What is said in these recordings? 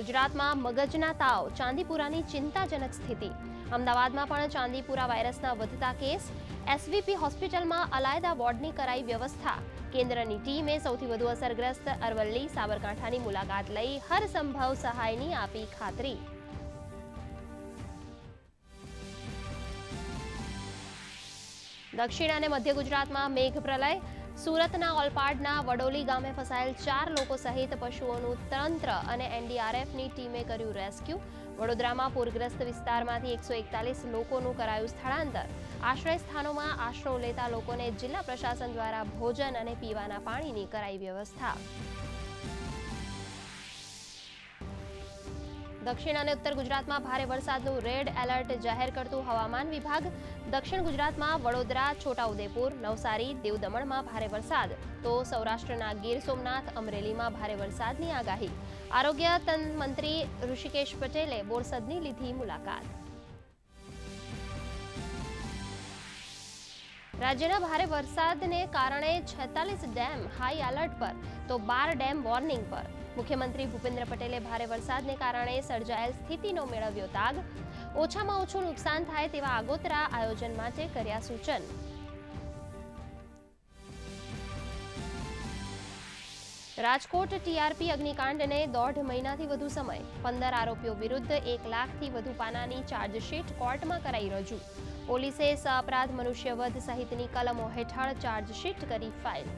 ગુજરાતમાં મગજના તાવ, ચાંદીપુરાની ચિંતાજનક સ્થિતિ. અમદાવાદમાં પણ ચાંદીપુરા વાયરસના વધતા કેસ. એસવીપી હોસ્પિટલમાં અલાયદા વોર્ડની કરાઈ વ્યવસ્થા. કેન્દ્રની ટીમે સૌથી વધુ અસરગ્રસ્ત અરવલ્લી, સાબરકાંઠાની મુલાકાત લઈ હરસંભવ સહાયની આપી ખાતરી. દક્ષિણ અને મધ્ય ગુજરાતમાં મેઘ પ્રલય સુરતના ઓલપાડના વડોલી ગામે ફસાયેલ ચાર લોકો સહિત પશુઓનું તંત્ર અને એનડીઆરએફની ટીમે કર્યું રેસ્ક્યુ. વડોદરામાં પૂરગ્રસ્ત વિસ્તારમાંથી એકસો એકતાલીસ લોકોનું કરાયું સ્થળાંતર. આશ્રય સ્થાનોમાં આશરો લેતા લોકોને જિલ્લા પ્રશાસન દ્વારા ભોજન અને પીવાના પાણીની કરાઈ વ્યવસ્થા. દક્ષિણ અને ઉત્તર ગુજરાતમાં ભારે વરસાદનું રેડ એલર્ટ જાહેર કરતું હવામાન વિભાગ. દક્ષિણ ગુજરાતમાં વડોદરા, છોટાઉદેપુર, નવસારી દીવ દમણમાં ભારે વરસાદ. તો સૌરાષ્ટ્રના ગીર સોમનાથ, અમરેલીમાં ભારે વરસાદની આગાહી. આરોગ્ય તન મંત્રી ઋષિકેશ પટેલે બોરસદની લીધી મુલાકાત. રાજ્યના ભારે વરસાદને કારણે છેતાલીસ ડેમ હાઈ એલર્ટ પર, તો બાર ડેમ વોર્નિંગ પર. મુખ્યમંત્રી ભૂપેન્દ્ર પટેલે ભારે વરસાદને કારણે સર્જાયેલ સ્થિતિનો મેળવ્યો તાગ. ઓછામાં ઓછું નુકસાન થાય તેવા આગોતરા આયોજન માટે કર્યા સૂચન. રાજકોટ ટીઆરપી અગ્નિકાંડને દોઢ મહિનાથી વધુ સમય. પંદર આરોપીઓ વિરુદ્ધ એક લાખથી વધુ પાનાની ચાર્જશીટ કોર્ટમાં કરાઈ રજૂ. પોલીસે સઅપરાધ મનુષ્યવધ સહિતની કલમો હેઠળ ચાર્જશીટ કરી ફાઇલ.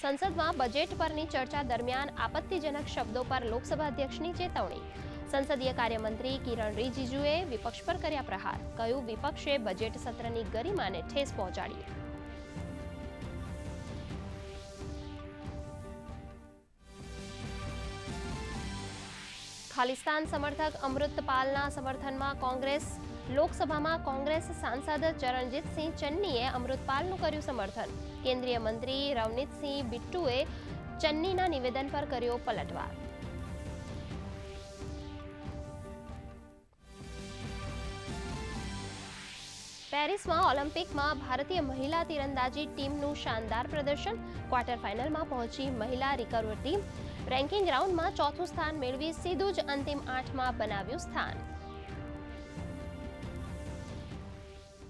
સંસદમાં બજેટ પરની ચર્ચા દરમિયાન આપત્તિજનક શબ્દો પર લોકસભા અધ્યક્ષની ચેતવણી. સંસદીય કાર્યમંત્રી કિરણ રિજિજુએ વિપક્ષ પર કર્યા પ્રહાર. કહ્યું, વિપક્ષે બજેટ સત્રની ગરિમાને ઠેસ પહોંચાડી. ખાલિસ્તાન સમર્થક અમૃતપાલના સમર્થનમાં કોંગ્રેસ લોકસભામાં કોંગ્રેસ સાંસદ ચરણજીતસિંહ ચન્નીએ અમૃતપાલનું કર્યું સમર્થન. કેન્દ્રીય મંત્રી રવનીતસિંહ બિટ્ટુએ ચન્નીના નિવેદન પર કર્યો પલટવાર. પેરિસમાં ઓલિમ્પિકમાં ભારતીય મહિલા તીરંદાજી ટીમનું શાનદાર પ્રદર્શન. ક્વાર્ટર ફાઇનલમાં પહોંચી મહિલા રિકર્વ ટીમ. રેન્કિંગ રાઉન્ડમાં ચોથું સ્થાન મેળવી સીધું જ અંતિમ આઠમાં બનાવ્યું સ્થાન.